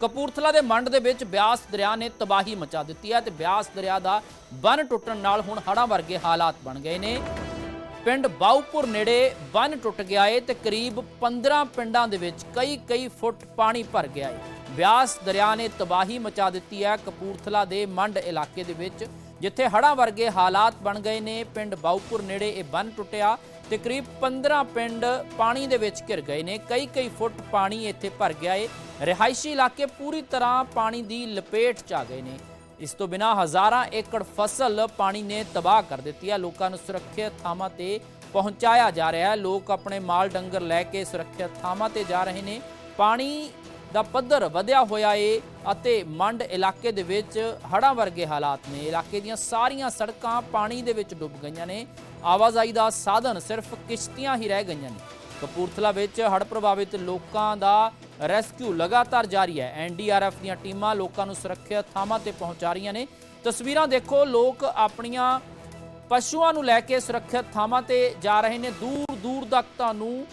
ਕਪੂਰਥਲਾ ਦੇ ਮੰਡ ਦੇ ਵਿੱਚ ਬਿਆਸ ਦਰਿਆ ਨੇ ਤਬਾਹੀ ਮਚਾ ਦਿੱਤੀ ਹੈ ਤੇ ਬਿਆਸ ਦਰਿਆ ਦਾ ਬੰਨ ਟੁੱਟਣ ਨਾਲ ਹੁਣ ਹੜ੍ਹਾਂ ਵਰਗੇ ਹਾਲਾਤ ਬਣ ਗਏ ਨੇ। ਪਿੰਡ ਬਾਉਪੁਰ ਨੇੜੇ ਬੰਨ ਟੁੱਟ ਗਿਆ ਏ ਤੇ ਕਰੀਬ 15 ਪਿੰਡਾਂ ਦੇ ਵਿੱਚ ਕਈ ਕਈ ਫੁੱਟ ਪਾਣੀ ਭਰ ਗਿਆ ਏ। ਬਿਆਸ ਦਰਿਆ ਨੇ ਤਬਾਹੀ ਮਚਾ ਦਿੱਤੀ ਹੈ। ਕਪੂਰਥਲਾ ਦੇ ਮੰਡ ਇਲਾਕੇ ਦੇ ਵਿੱਚ ਜਿੱਥੇ ਹੜ੍ਹਾਂ ਵਰਗੇ ਹਾਲਾਤ ਬਣ ਗਏ ਨੇ, ਪਿੰਡ ਬਾਉਪੁਰ ਨੇੜੇ ਇਹ ਬੰਨ ਟੁੱਟਿਆ ਤੇ ਕਰੀਬ 15 ਪਿੰਡ ਪਾਣੀ ਦੇ ਵਿੱਚ ਘਿਰ ਗਏ ਨੇ। ਕਈ ਕਈ ਫੁੱਟ ਪਾਣੀ ਇੱਥੇ ਭਰ ਗਿਆ ਏ। ਰਿਹਾਇਸ਼ੀ ਇਲਾਕੇ ਪੂਰੀ ਤਰ੍ਹਾਂ ਪਾਣੀ ਦੀ ਲਪੇਟ 'ਚ ਆ ਗਏ ਨੇ। ਇਸ ਤੋਂ ਬਿਨਾ ਹਜ਼ਾਰਾਂ ਏਕੜ ਫਸਲ ਪਾਣੀ ਨੇ ਤਬਾਹ ਕਰ ਦਿੱਤੀ ਹੈ। ਲੋਕਾਂ ਨੂੰ ਸੁਰੱਖਿਅਤ ਥਾਵਾਂ ਤੇ ਪਹੁੰਚਾਇਆ ਜਾ ਰਿਹਾ ਹੈ। ਲੋਕ ਆਪਣੇ ਮਾਲ ਡੰਗਰ ਲੈ ਕੇ ਸੁਰੱਖਿਅਤ ਥਾਵਾਂ ਤੇ ਜਾ ਰਹੇ ਨੇ। ਪਾਣੀ ਦਾ ਪੱਧਰ ਵਧਿਆ ਹੋਇਆ ਏ ਅਤੇ ਮੰਡ ਇਲਾਕੇ ਦੇ ਵਿੱਚ ਹੜ੍ਹਾਂ ਵਰਗੇ ਹਾਲਾਤ ਨੇ। ਇਲਾਕੇ ਦੀਆਂ ਸਾਰੀਆਂ ਸੜਕਾਂ ਪਾਣੀ ਦੇ ਵਿੱਚ ਡੁੱਬ ਗਈਆਂ ਨੇ। ਆਵਾਜਾਈ ਦਾ ਸਾਧਨ ਸਿਰਫ ਕਿਸ਼ਤੀਆਂ ਹੀ ਰਹਿ ਗਈਆਂ ਨੇ। ਕਪੂਰਥਲਾ ਵਿੱਚ ਹੜ੍ਹ ਪ੍ਰਭਾਵਿਤ ਲੋਕਾਂ ਦਾ ਰੈਸਕਿਊ ਲਗਾਤਾਰ ਜਾਰੀ ਹੈ। ਐਨਡੀਆਰਐਫ ਦੀਆਂ ਟੀਮਾਂ ਲੋਕਾਂ ਨੂੰ ਸੁਰੱਖਿਅਤ ਥਾਵਾਂ ਤੇ ਪਹੁੰਚਾ ਰਹੀਆਂ ਨੇ। ਤਸਵੀਰਾਂ ਦੇਖੋ, ਲੋਕ ਆਪਣੀਆਂ ਪਸ਼ੂਆਂ ਨੂੰ ਲੈ ਕੇ ਸੁਰੱਖਿਅਤ ਥਾਵਾਂ ਤੇ ਜਾ ਰਹੇ ਨੇ। ਦੂਰ ਦੂਰ ਤੱਕ ਤੁਹਾਨੂੰ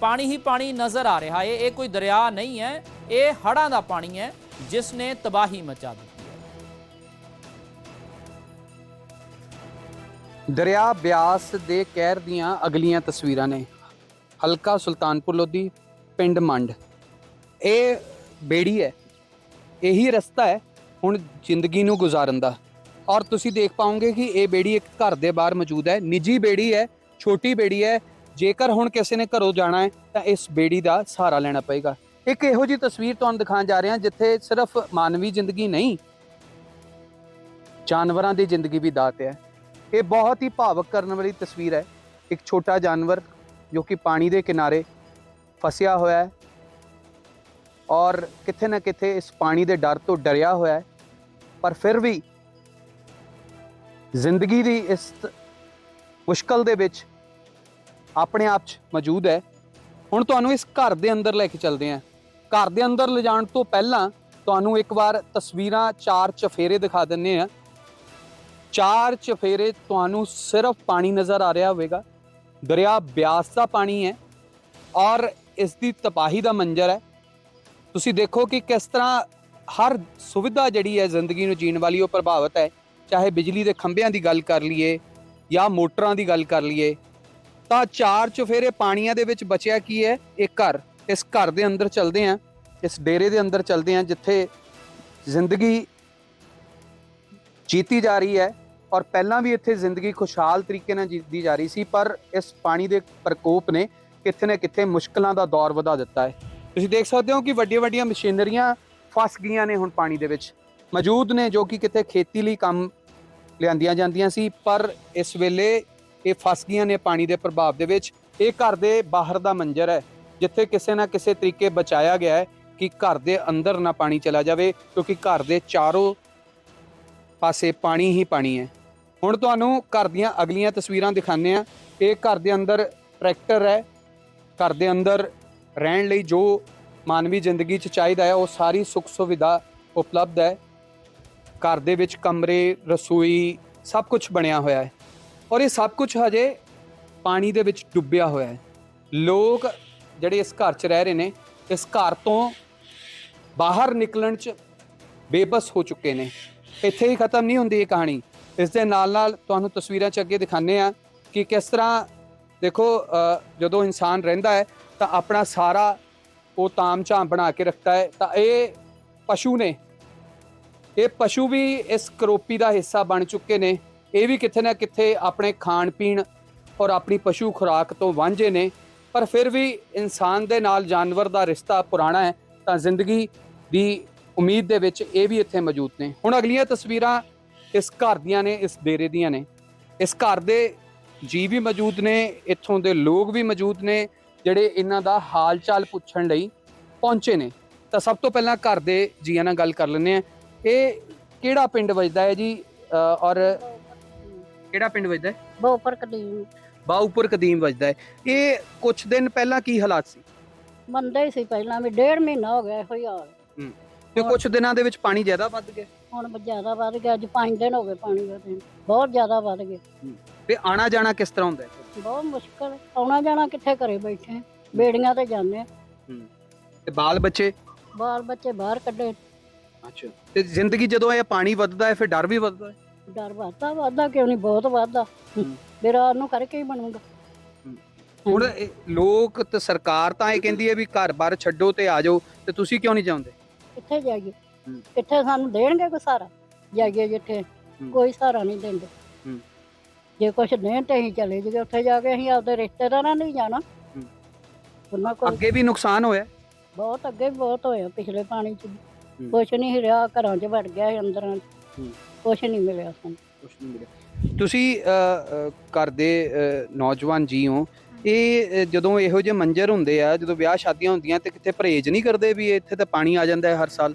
ਪਾਣੀ ਹੀ ਪਾਣੀ ਨਜ਼ਰ ਆ ਰਿਹਾ ਹੈ ਇਹ ਕੋਈ ਦਰਿਆ ਨਹੀਂ ਹੈ। ਇਹ ਹੜ੍ਹਾਂ ਦਾ ਪਾਣੀ ਹੈ, ਜਿਸ ਨੇ ਤਬਾਹੀ ਮਚਾ ਦਿੱਤੀ ਦਰਿਆ ਬਿਆਸ ਦੇ ਕਹਿਰ ਦੀਆਂ ਅਗਲੀਆਂ ਤਸਵੀਰਾਂ ਨੇ। ਹਲਕਾ ਸੁਲਤਾਨਪੁਰ ਲੋਧੀ, ਪਿੰਡ ਮੰਡ। ਇਹ ਬੇੜੀ ਹੈ। ਇਹੀ ਰਸਤਾ ਹੈ ਹੁਣ ਜ਼ਿੰਦਗੀ ਨੂੰ ਗੁਜ਼ਾਰਨ ਦਾ। ਔਰ ਤੁਸੀਂ ਦੇਖ ਪਾਓਗੇ ਕਿ ਇਹ ਬੇੜੀ ਇੱਕ ਘਰ ਦੇ ਬਾਹਰ ਮੌਜੂਦ ਹੈ। ਨਿੱਜੀ ਬੇੜੀ ਹੈ, ਛੋਟੀ ਬੇੜੀ ਹੈ। ਜੇਕਰ ਹੁਣ ਕਿਸੇ ਨੇ ਘਰੋਂ ਜਾਣਾ ਹੈ, ਤਾਂ ਇਸ ਬੇੜੀ ਦਾ ਸਹਾਰਾ ਲੈਣਾ ਪਏਗਾ। ਇੱਕ ਇਹੋ ਜੀ ਤਸਵੀਰ ਤੁਹਾਨੂੰ ਦਿਖਾਉਣ ਜਾ ਰਹੇ ਹਾਂ ਜਿੱਥੇ ਸਿਰਫ ਮਾਨਵੀ ਜ਼ਿੰਦਗੀ ਨਹੀਂ, ਜਾਨਵਰਾਂ ਦੀ ਜ਼ਿੰਦਗੀ ਵੀ ਦਾਤ ਹੈ। ਇਹ ਬਹੁਤ ਹੀ ਭਾਵਕ ਕਰਨ ਵਾਲੀ ਤਸਵੀਰ ਹੈ। ਇੱਕ ਛੋਟਾ ਜਾਨਵਰ ਜੋ ਕਿ ਪਾਣੀ ਦੇ ਕਿਨਾਰੇ ਫਸਿਆ ਹੋਇਆ ਹੈ ਔਰ ਕਿਥੇ ਨਾ ਕਿਥੇ ਇਸ ਪਾਣੀ ਦੇ ਡਰ ਤੋਂ ਡਰਿਆ ਹੋਇਆ ਹੈ। ਪਰ ਫਿਰ ਵੀ ਜ਼ਿੰਦਗੀ ਦੀ ਇਸ ਮੁਸ਼ਕਲ ਦੇ ਵਿੱਚ ਆਪਣੇ ਆਪ 'ਚ ਮੌਜੂਦ ਹੈ। ਹੁਣ ਤੁਹਾਨੂੰ ਇਸ ਘਰ ਦੇ ਅੰਦਰ ਲੈ ਕੇ ਚੱਲਦੇ ਹਾਂ। ਘਰ ਦੇ ਅੰਦਰ ਲਿਜਾਣ ਤੋਂ ਪਹਿਲਾਂ ਤੁਹਾਨੂੰ ਇੱਕ ਵਾਰ ਤਸਵੀਰਾਂ ਚਾਰ ਚਫੇਰੇ ਦਿਖਾ ਦਿੰਨੇ ਆ। ਚਾਰ ਚਫੇਰੇ ਤੁਹਾਨੂੰ ਸਿਰਫ ਪਾਣੀ ਨਜ਼ਰ ਆ ਰਿਹਾ ਹੋਵੇਗਾ। ਦਰਿਆ ਬਿਆਸ ਦਾ ਪਾਣੀ ਹੈ ਔਰ ਇਸ ਦੀ ਤਬਾਹੀ ਦਾ ਮੰਜ਼ਰ ਹੈ। ਤੁਸੀਂ ਦੇਖੋ ਕਿ ਕਿਸ ਤਰ੍ਹਾਂ ਹਰ ਸੁਵਿਧਾ ਜਿਹੜੀ ਹੈ ਜ਼ਿੰਦਗੀ ਨੂੰ ਜੀਣ ਵਾਲੀ ਉਹ ਪ੍ਰਭਾਵਿਤ ਹੈ। ਚਾਹੇ ਬਿਜਲੀ ਦੇ ਖੰਭਿਆਂ ਦੀ ਗੱਲ ਕਰ ਲਈਏ ਜਾਂ ਮੋਟਰਾਂ ਦੀ ਗੱਲ ਕਰ ਲਈਏ, ਤਾਂ ਚਾਰ ਚਫੇਰੇ ਪਾਣੀਆਂ ਦੇ ਵਿੱਚ ਬਚਿਆ ਕੀ ਹੈ? ਇਹ ਘਰ। ਇਸ ਘਰ ਦੇ ਅੰਦਰ ਚਲਦੇ ਆਂ, ਇਸ ਡੇਰੇ ਦੇ ਅੰਦਰ ਚਲਦੇ ਆਂ, ਜਿੱਥੇ ਜ਼ਿੰਦਗੀ ਜੀਤੀ ਜਾ ਰਹੀ ਹੈ ਔਰ ਪਹਿਲਾਂ ਵੀ ਇੱਥੇ ਜ਼ਿੰਦਗੀ ਖੁਸ਼ਹਾਲ ਤਰੀਕੇ ਨਾਲ ਜੀਤੀ ਜਾ ਰਹੀ ਸੀ, ਪਰ ਇਸ ਪਾਣੀ ਦੇ ਪ੍ਰਕੋਪ ਨੇ ਕਿਤੇ ਨਾ ਕਿਤੇ ਮੁਸ਼ਕਲਾਂ ਦਾ ਦੌਰ ਵਧਾ ਦਿੱਤਾ ਹੈ। ਤੁਸੀਂ ਦੇਖ ਸਕਦੇ ਹੋ ਕਿ ਵੱਡੀਆਂ ਵੱਡੀਆਂ ਮਸ਼ੀਨਰੀਆਂ ਫਸ ਗਈਆਂ ਨੇ ਹੁਣ ਪਾਣੀ ਦੇ ਵਿੱਚ। ਮੌਜੂਦ ਨੇ ਜੋ ਕਿ ਕਿਤੇ ਖੇਤੀ ਲਈ ਕੰਮ ਲਿਆਂਦੀਆਂ ਜਾਂਦੀਆਂ ਸੀ, ਪਰ ਇਸ ਵੇਲੇ ਇਹ ਫਸ ਗਈਆਂ ਨੇ ਪਾਣੀ ਦੇ ਪ੍ਰਭਾਵ ਦੇ ਵਿੱਚ। ਇਹ ਘਰ ਦੇ ਬਾਹਰ ਦਾ ਮੰਜ਼ਰ ਹੈ। ਜਿੱਥੇ ਕਿਸੇ ਨਾ ਕਿਸੇ ਤਰੀਕੇ ਬਚਾਇਆ ਗਿਆ ਹੈ ਕਿ ਘਰ ਦੇ ਅੰਦਰ ਨਾ ਪਾਣੀ ਚਲਾ ਜਾਵੇ, ਕਿਉਂਕਿ ਘਰ ਦੇ ਚਾਰੋਂ ਪਾਸੇ ਪਾਣੀ ਹੀ ਪਾਣੀ ਹੈ। ਹੁਣ ਤੁਹਾਨੂੰ ਘਰ ਦੀਆਂ ਅਗਲੀਆਂ ਤਸਵੀਰਾਂ ਦਿਖਾਉਂਦੇ ਆ ਇਹ ਘਰ ਦੇ ਅੰਦਰ ਟਰੈਕਟਰ ਹੈ। ਘਰ ਦੇ ਅੰਦਰ ਰਹਿਣ ਲਈ ਜੋ ਮਾਨਵੀ ਜ਼ਿੰਦਗੀ 'ਚ ਚਾਹੀਦਾ ਹੈ, ਉਹ ਸਾਰੀ ਸੁੱਖ ਸੁਵਿਧਾ ਉਪਲਬਧ ਹੈ। ਘਰ ਦੇ ਵਿੱਚ ਕਮਰੇ, ਰਸੋਈ ਸਭ ਕੁਝ ਬਣਿਆ ਹੋਇਆ ਹੈ। ਔਰ ਇਹ ਸਭ ਕੁਝ ਹਜੇ ਪਾਣੀ ਦੇ ਵਿੱਚ ਡੁੱਬਿਆ ਹੋਇਆ ਹੈ। ਲੋਕ ਜਿਹੜੇ ਇਸ ਘਰ 'ਚ ਰਹਿ ਰਹੇ ਨੇ, ਇਸ ਘਰ ਤੋਂ ਬਾਹਰ ਨਿਕਲਣ 'ਚ ਬੇਬਸ ਹੋ ਚੁੱਕੇ ਨੇ। ਇੱਥੇ ਹੀ ਖਤਮ ਨਹੀਂ ਹੁੰਦੀ ਇਹ ਕਹਾਣੀ। ਇਸ ਦੇ ਨਾਲ ਨਾਲ ਤੁਹਾਨੂੰ ਤਸਵੀਰਾਂ 'ਚ ਅੱਗੇ ਦਿਖਾਣੇ ਆ ਕਿ ਕਿਸ ਤਰ੍ਹਾਂ ਦੇਖੋ ਜਦੋਂ ਇਨਸਾਨ ਰਹਿੰਦਾ ਹੈ, ਤਾਂ ਆਪਣਾ ਸਾਰਾ ਉਹ ਤਾਮ-ਝਾਮ ਬਣਾ ਕੇ ਰੱਖਦਾ ਹੈ। ਤਾਂ ਇਹ ਪਸ਼ੂ ਨੇ, ਇਹ ਪਸ਼ੂ ਵੀ ਇਸ ਕਰੋਪੀ ਦਾ ਹਿੱਸਾ ਬਣ ਚੁੱਕੇ ਨੇ। ਇਹ ਵੀ ਕਿਤੇ ਨਾ ਕਿਤੇ ਆਪਣੇ ਖਾਣ ਪੀਣ ਔਰ ਆਪਣੀ ਪਸ਼ੂ ਖੁਰਾਕ ਤੋਂ ਵਾਂਝੇ ਨੇ। ਪਰ ਫਿਰ ਵੀ ਇਨਸਾਨ ਦੇ ਨਾਲ ਜਾਨਵਰ ਦਾ ਰਿਸ਼ਤਾ ਪੁਰਾਣਾ ਹੈ, ਤਾਂ ਜ਼ਿੰਦਗੀ ਦੀ ਉਮੀਦ ਦੇ ਵਿੱਚ ਇਹ ਵੀ ਇੱਥੇ ਮੌਜੂਦ ਨੇ। ਹੁਣ ਅਗਲੀਆਂ ਤਸਵੀਰਾਂ ਇਸ ਘਰ ਦੀਆਂ ਨੇ, ਇਸ ਡੇਰੇ ਦੀਆਂ ਨੇ। ਇਸ ਘਰ ਦੇ ਜੀ ਵੀ ਮੌਜੂਦ ਨੇ, ਇੱਥੋਂ ਦੇ ਲੋਕ ਵੀ ਮੌਜੂਦ ਨੇ, ਜਿਹੜੇ ਇਹਨਾਂ ਦਾ ਹਾਲ ਚਾਲ ਪੁੱਛਣ ਲਈ ਪਹੁੰਚੇ ਨੇ। ਤਾਂ ਸਭ ਤੋਂ ਪਹਿਲਾਂ ਘਰ ਦੇ ਜੀਆਂ ਨਾਲ ਗੱਲ ਕਰ ਲੈਂਦੇ ਆ ਇਹ ਕਿਹੜਾ ਪਿੰਡ ਵੱਜਦਾ ਹੈ ਜੀ? ਔਰ ਕਿਹੜਾ ਪਿੰਡ ਵੱਜਦਾ ਹੈ? ਬੋਪਰ ਕਦੀਮ। ਬਾਉਪੁਰ ਕਦੀਮ ਵੱਜਦਾ ਹੈ। ਇਹ ਕੁਝ ਦਿਨ ਪਹਿਲਾਂ ਕੀ ਹਾਲਾਤ ਸੀ? ਮੰਦੇ ਹੀ ਸੀ ਪਹਿਲਾਂ ਵੀ ਡੇਢ ਮਹੀਨਾ ਹੋ ਗਿਆ ਇਹੋ ਹੀ ਹਾਲ। ਤੇ ਕੁਝ ਦਿਨਾਂ ਦੇ ਵਿੱਚ ਪਾਣੀ ਜ਼ਿਆਦਾ ਵੱਧ ਗਿਆ? ਹੁਣ ਜ਼ਿਆਦਾ ਵੱਧ ਗਿਆ। ਅੱਜ 5 ਦਿਨ ਹੋ ਗਏ ਪਾਣੀ ਦੇ ਬਹੁਤ ਜ਼ਿਆਦਾ ਵੱਧ ਗਿਆ। ਤੇ ਆਣਾ ਜਾਣਾ ਕਿਸ ਤਰ੍ਹਾਂ ਹੁੰਦਾ ਹੈ? ਬਹੁਤ ਮੁਸ਼ਕਲ। ਆਉਣਾ ਜਾਣਾ ਕਿੱਥੇ ਘਰੇ ਬੈਠੇ ਬੇੜੀਆਂ ਤੇ ਜਾਂਦੇ ਆ। ਤੇ ਬਾਲ ਬੱਚੇ? ਬਾਲ ਬੱਚੇ ਬਾਹਰ ਕੱਢੇ। ਅੱਛਾ। ਤੇ ਜ਼ਿੰਦਗੀ ਜਦੋਂ ਇਹ ਪਾਣੀ ਵੱਧਦਾ ਹੈ ਫਿਰ ਡਰ ਵੀ ਵੱਧਦਾ ਹੈ? ਡਰ ਵੱਧਦਾ ਵੱਧਦਾ ਕਿਉਂ ਨਹੀਂ ਬਹੁਤ। ਫਿਰ ਰਾਤ ਨੂੰ ਕਰਕੇ ਹੀ ਬਣੂਗਾ। ਹੁਣ ਇਹ ਲੋਕ ਤੇ ਸਰਕਾਰ ਤਾਂ ਇਹ ਕਹਿੰਦੀ ਹੈ ਵੀ ਘਰ-ਬਾਰ ਛੱਡੋ ਤੇ ਆ ਜਾਓ ਤੇ ਤੁਸੀਂ ਕਿਉਂ ਨਹੀਂ ਚਾਹੁੰਦੇ ਕਿੱਥੇ ਜਾਈਏ ਹੂੰ। ਕਿੱਥੇ ਸਾਨੂੰ ਦੇਣਗੇ ਕੋਈ ਸਹਾਰਾ ਜਾਈਏ ਜਿੱਥੇ ਹੂੰ। ਕੋਈ ਸਹਾਰਾ ਨਹੀਂ ਦਿੰਦੇ ਹੂੰ। ਜੇ ਕੁਛ ਦੇਣ ਤੇ ਅਸੀਂ ਚਲੇ ਜਾਈਏ ਉੱਥੇ ਜਾ ਕੇ ਅਸੀਂ ਆਪਦੇ ਰਿਸ਼ਤੇਦਾਰਾਂ ਨਹੀਂ ਜਾਣਾ ਹੂੰ। ਉਹਨਾਂ ਕੋਲ ਅੱਗੇ ਵੀ ਨੁਕਸਾਨ ਹੋਇਆ ਬਹੁਤ ਅੱਗੇ ਵੀ ਬਹੁਤ ਹੋਇਆ ਪਿਛਲੇ ਪਾਣੀ ਚ ਹੂੰ। ਕੁਛ ਨਹੀਂ ਰਿਹਾ ਘਰਾਂ 'ਚ ਵੜ ਗਿਆ ਸੀ ਅੰਦਰਾਂ 'ਚ। ਕੁਛ ਨਹੀਂ ਮਿਲਿਆ ਸਾਨੂੰ। ਕੁਛ ਨਹੀਂ ਮਿਲਿਆ। ਤੁਸੀਂ ਅ, ਅ, ਘਰ ਦੇ ਅ, ਨੌਜਵਾਨ ਜੀ ਹੋ। ਇਹ ਅ, ਜਦੋਂ ਇਹੋ ਜਿਹੇ ਮੰਜ਼ਰ ਹੁੰਦੇ ਆ ਜਦੋਂ ਵਿਆਹ ਸ਼ਾਦੀਆਂ ਹੁੰਦੀਆਂ ਤੇ ਕਿਤੇ ਪਰਹੇਜ਼ ਨਹੀਂ ਕਰਦੇ ਵੀ ਇੱਥੇ ਤਾਂ ਪਾਣੀ ਆ ਜਾਂਦਾ ਹੈ ਹਰ ਸਾਲ?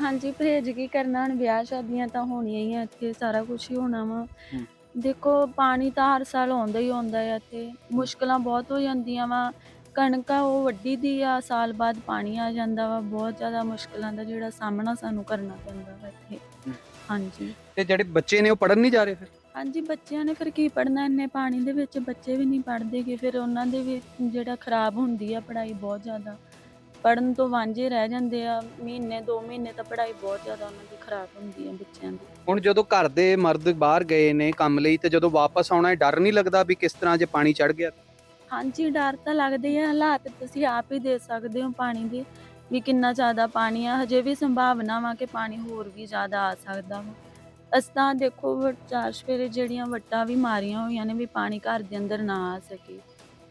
ਹਾਂਜੀ ਪਰਹੇਜ਼ ਕੀ ਕਰਨਾ? ਹੁਣ ਵਿਆਹ ਸ਼ਾਦੀਆਂ ਤਾਂ ਹੋਣੀਆਂ ਹੀ ਆ ਇੱਥੇ ਸਾਰਾ ਕੁਝ ਹੀ ਹੋਣਾ ਵਾ। ਹੂੰ। ਦੇਖੋ ਪਾਣੀ ਤਾਂ ਹਰ ਸਾਲ ਆਉਂਦਾ ਹੀ ਆਉਂਦਾ ਹੈ ਇੱਥੇ। ਮੁਸ਼ਕਲਾਂ ਬਹੁਤ ਹੋ ਜਾਂਦੀਆਂ ਵਾ। ਕਣਕ ਆ ਉਹ ਵੱਡੀ ਦੀ ਆ ਸਾਲ ਬਾਅਦ ਪਾਣੀ ਆ ਜਾਂਦਾ ਵਾ ਬਹੁਤ ਜ਼ਿਆਦਾ ਮੁਸ਼ਕਲਾਂ ਦਾ ਜਿਹੜਾ ਸਾਹਮਣਾ ਸਾਨੂੰ ਕਰਨਾ ਪੈਂਦਾ ਵਾ ਇੱਥੇ। ਹਾਂਜੀ। ਤੇ ਜਿਹੜੇ ਬੱਚੇ ਨੇ ਉਹ ਪੜਨ ਨਹੀਂ ਜਾ ਰਹੇ ਫਿਰ? ਹਾਂਜੀ ਬੱਚਿਆਂ ਨੇ ਫਿਰ ਕੀ ਪੜਨਾ ਇੰਨੇ ਪਾਣੀ ਦੇ ਵਿੱਚ ਬੱਚੇ ਵੀ ਨਹੀਂ ਪੜ੍ਹਦੇਗੇ ਫਿਰ ਉਹਨਾਂ ਦੇ ਵੀ ਜਿਹੜਾ ਖਰਾਬ ਹੁੰਦੀ ਆ ਪੜ੍ਹਾਈ ਬਹੁਤ ਜ਼ਿਆਦਾ। ਪੜਨ ਤੋਂ ਵਾਂਝੇ ਰਹਿ ਜਾਂਦੇ ਆ ਮਹੀਨੇ 2 ਮਹੀਨੇ ਤਾਂ ਪੜ੍ਹਾਈ ਬਹੁਤ ਜ਼ਿਆਦਾ ਉਹਨਾਂ ਦੀ ਖਰਾਬ ਹੁੰਦੀ ਆ ਬੱਚਿਆਂ ਦੀ। ਹੁਣ ਜਦੋਂ ਘਰ ਦੇ ਮਰਦ ਬਾਹਰ ਗਏ ਨੇ ਕੰਮ ਲਈ ਤੇ ਜਦੋਂ ਵਾਪਸ ਆਉਣਾ ਹੈ ਡਰ ਨਹੀਂ ਲੱਗਦਾ ਵੀ ਕਿਸ ਤਰ੍ਹਾਂ ਜੇ ਪਾਣੀ ਚੜ ਗਿਆ? ਹਾਂਜੀ, ਡਰ ਤਾਂ ਲੱਗਦੇ ਆ। ਹਾਲਾਤ ਤੁਸੀਂ ਆਪ ਹੀ ਦੇ ਸਕਦੇ ਹੋ ਪਾਣੀ ਦੇ ਵੀ ਕਿੰਨਾ ਜ਼ਿਆਦਾ ਪਾਣੀ ਆ। ਹਜੇ ਵੀ ਸੰਭਾਵਨਾ ਵਾ ਕਿ ਪਾਣੀ ਹੋਰ ਵੀ ਜ਼ਿਆਦਾ ਆ ਸਕਦਾ ਵਾ। ਅਸੀਂ ਤਾਂ ਦੇਖੋ, ਚਾਰ ਸਵੇਰੇ ਜਿਹੜੀਆਂ ਵੱਟਾਂ ਵੀ ਮਾਰੀਆਂ ਹੋਈਆਂ ਨੇ ਵੀ ਪਾਣੀ ਘਰ ਦੇ ਅੰਦਰ ਨਾ ਆ ਸਕੇ।